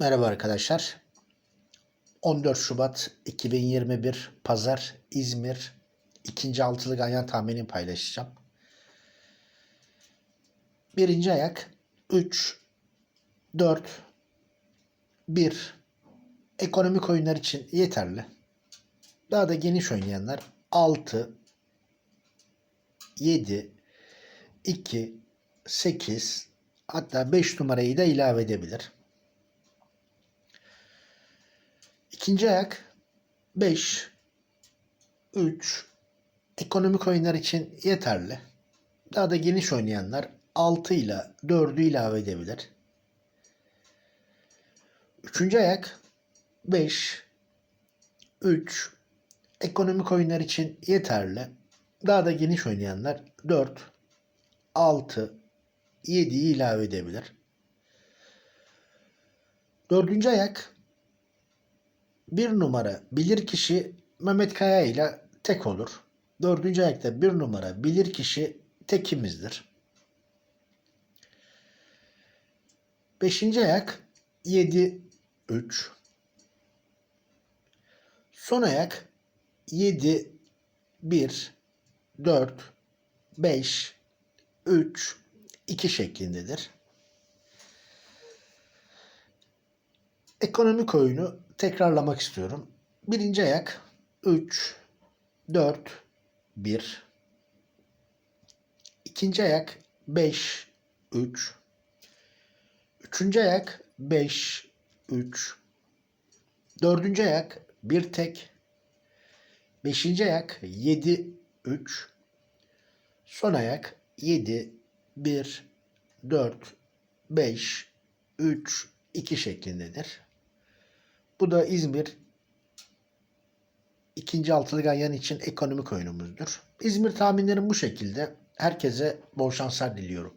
Merhaba arkadaşlar. 14 Şubat 2021 Pazar İzmir ikinci altılı ganyan tahminini paylaşacağım. Birinci ayak 3 4 1 ekonomik oyunlar için yeterli. Daha da geniş oynayanlar 6 7 2 8 hatta 5 numarayı da ilave edebilir. İkinci ayak 5 3 ekonomik oyunlar için yeterli. Daha da geniş oynayanlar 6 ile 4'ü ilave edebilir. Üçüncü ayak 5 3 ekonomik oyunlar için yeterli. Daha da geniş oynayanlar 4 6 7'yi ilave edebilir. Dördüncü ayak bir numara bilir kişi Mehmet Kaya ile tek olur. Dördüncü ayakta bir numara bilir kişi tekimizdir. Beşinci ayak 7 3 Son ayak 7 1 4 5 3 2 şeklindedir. Ekonomik oyunu tekrarlamak istiyorum. Birinci ayak 3 4 1 İkinci ayak 5 3 Üçüncü ayak 5 3 Dördüncü ayak bir tek. Beşinci ayak 7 3 Son ayak 7 1 4 5 3 2 şeklindedir. Bu da İzmir ikinci altılı ganyan için ekonomik oyunumuzdur. İzmir tahminlerim bu şekilde. Herkese bol şanslar diliyorum.